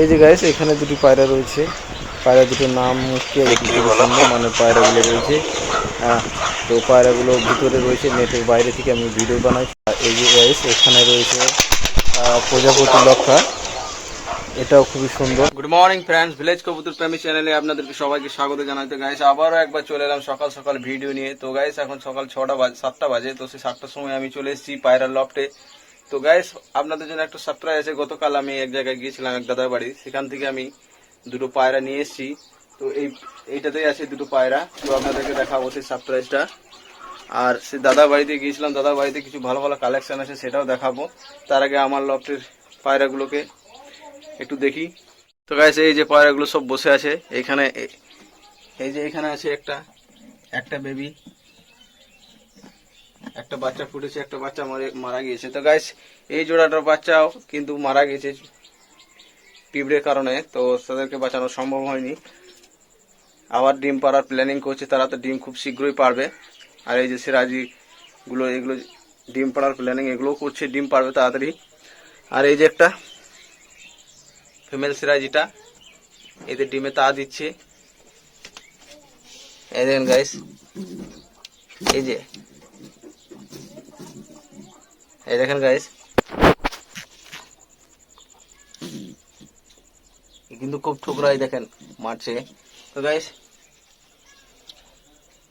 এই যে গাইস এখানে দুটি পায়রা রয়েছে। পায়রা দুটোর নাম কি সুন্দর মানে পায়রাগুলো রয়েছে। হ্যাঁ তো পায়রাগুলো ভিতরে রয়েছে নেটের বাইরে থেকে আমি ভিডিও বানাই। এই যে গাইস এখানে রয়েছে প্রজাপতি লক্ষা। এটাও খুবই সুন্দর। গুড মর্নিং ফ্রেন্ডস ভিলেজ কবুতর প্রেমী চ্যানেলে আপনাদেরকে সবাইকে স্বাগত জানাতে গাইস আবারও একবার চলে এলাম সকাল সকাল ভিডিও নিয়ে। তো গাইস এখন সকাল ছটা বাজে সাতটা বাজে। তো সেই সাতটার সময় আমি চলে এসেছি পায়রার লফটে তো গাইস আপনাদের জন্য একটা সারপ্রাইজ আছে। গতকাল আমি এক জায়গায় গিয়েছিলাম, এক দাদার বাড়ি। সেখান থেকে আমি দুটো পায়রা নিয়ে এসেছি। তো এই, এইটাতেই আছে দুটো পায়রা। তো আপনাদেরকে দেখাবো সেই সারপ্রাইজটা আর সে দাদা বাড়িতে গিয়েছিলাম। দাদা বাড়িতে কিছু ভালো ভালো কালেকশন আছে, সেটাও দেখাবো। তার আগে আমার লফটের পায়রাগুলোকে একটু দেখি। তো গাইস এই যে পায়রাগুলো সব বসে আছে। এইখানে এ- এই যে এখানে আছে একটা একটা বেবি একটা বাচ্চা ফুটেছে, একটা বাচ্চা মরে গিয়েছে। তো গাইস এই জোড়াটার বাচ্চাও কিন্তু মারা গেছে পিঁপড়ের কারণে, তো তাদেরকে বাঁচানো সম্ভব হয়নি। আবার ডিম পাড়ার প্ল্যানিং করছে তারা, তো ডিম খুব শীঘ্রই পারবে আর এই যে সিরাজি গুলো, এগুলো ডিম পাড়ার প্ল্যানিং এগুলোও করছে, ডিম পারবে তাড়াতাড়ি। আর এই যে একটা ফিমেল সিরাজিটা, এদের ডিমে তা দিচ্ছে। এই দেখেন গাইস এই যে এই দেখেন গাইস কিন্তু খুব ঠুকরাই দেখেন মারছে। তো গাইস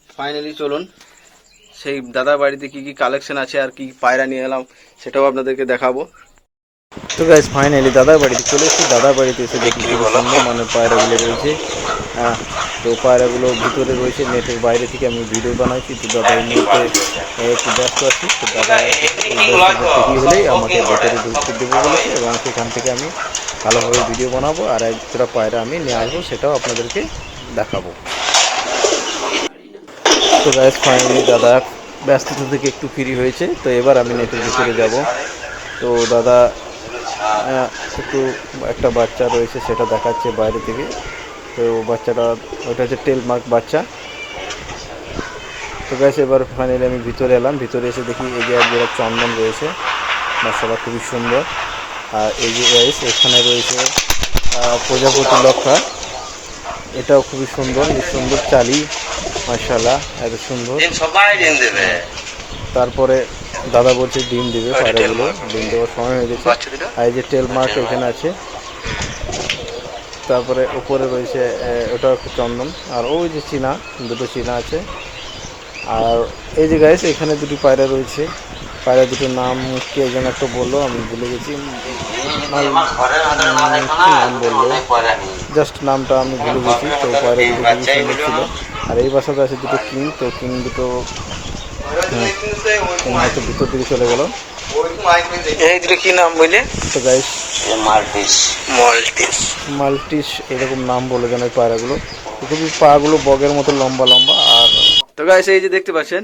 ফাইনালি চলুন। সেই দাদা বাড়িতে কি কি কালেকশন আছে আর কি পায়রা নিয়ে এলাম সেটাও আপনাদেরকে দেখাবো। তো গাইস ফাইনালি দাদার বাড়িতে চলে এসেছি। দাদার বাড়িতে এসে দেখি মানে পায়রাগুলো রয়েছে। হ্যাঁ তো পায়রাগুলো ভিতরে রয়েছে, নেটের বাইরে থেকে আমি ভিডিও বানাইছি। তো দাদা এই মুহূর্তে একটু ব্যস্ত আছি। তো দাদা একটু হলেই আমাকে ভেতরে ঢুকতে দেবো বলেছে এবং সেখান থেকে আমি ভালোভাবে ভিডিও বানাবো। আর এক জোড়া পায়রা আমি নিয়ে আসব, সেটাও আপনাদেরকে দেখাবো। তো গাইস ফাইনালি দাদা ব্যস্ততা থেকে একটু ফ্রি হয়েছে, তো এবার আমি নেটের ভিতরে যাব। তো দাদা একটু একটা বাচ্চা রয়েছে, সেটা দেখাচ্ছে বাইরে থেকে। তো বাচ্চাটা ওটা হচ্ছে টেল মার্ক বাচ্চা। তো গাইস এবার ফাইনালি আমি ভিতরে এলাম। ভিতরে এসে দেখি এই যে এক জোড়া চন্দন রয়েছে। মশলা খুবই সুন্দর। আর এই যে গাইস এখানে রয়েছে প্রজাপতি লক্ষা। এটাও খুবই সুন্দর সুন্দর চালি। মাশাল্লাহ এত সুন্দর। তারপরে দাদা বলছে ডিম দিবে পায়রাগুলো। ডিম দেওয়ার সময় হয়ে গেছে। আর এই যে টেল মার্ক এখানে আছে। তারপরে উপরে রয়েছে ওটা একটু চন্দন। আর ওই যে চীনা দুটো চীনা আছে। আর এই যে গাইস এখানে দুটি পায়রা রয়েছে। পায়রা দুটোর নাম কি একজন একটা বলল আমি ভুলে গেছি। নাম বলল? জাস্ট নামটা আমি ভুলে গেছি তো পায়রা দুটো খুবই সুন্দর ছিল। আর এই বাসাতে আছে দুটো কিং তো কিং দুটো হ্যাঁ, হয়তো ভিতর দিকে চলে গেল। এই দুটো কি নাম বলে তো গাইস মাল্টিস মল্টিস মাল্টিস এরকম নাম বলে যেন এই পায়রাগুলো। খুবই পাগুলো বগের মতো লম্বা লম্বা আর তো গাইস এই যে দেখতে পাচ্ছেন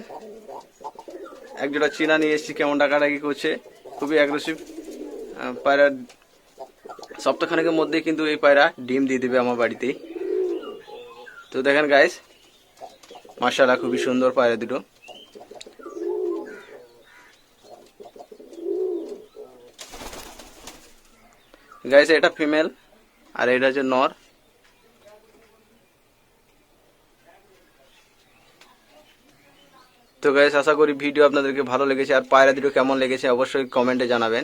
এক জোড়া চীনা নিয়ে এসেছি কেমন ডাকাডাকি করছে। খুবই অ্যাগ্রেসিভ পায়রা সপ্তাহখানেকের মধ্যেই কিন্তু এই পায়রা ডিম দিয়ে দেবে আমার বাড়িতেই তো দেখেন গাইস মার্শাল্লাহ খুবই সুন্দর পায়রা দুটো। গাইস এটা ফিমেল আর এটা হচ্ছে নর তো গাইস আশা করি ভিডিও আপনাদেরকে ভালো লেগেছে আর পায়রা দুটো কেমন লেগেছে অবশ্যই কমেন্টে জানাবেন।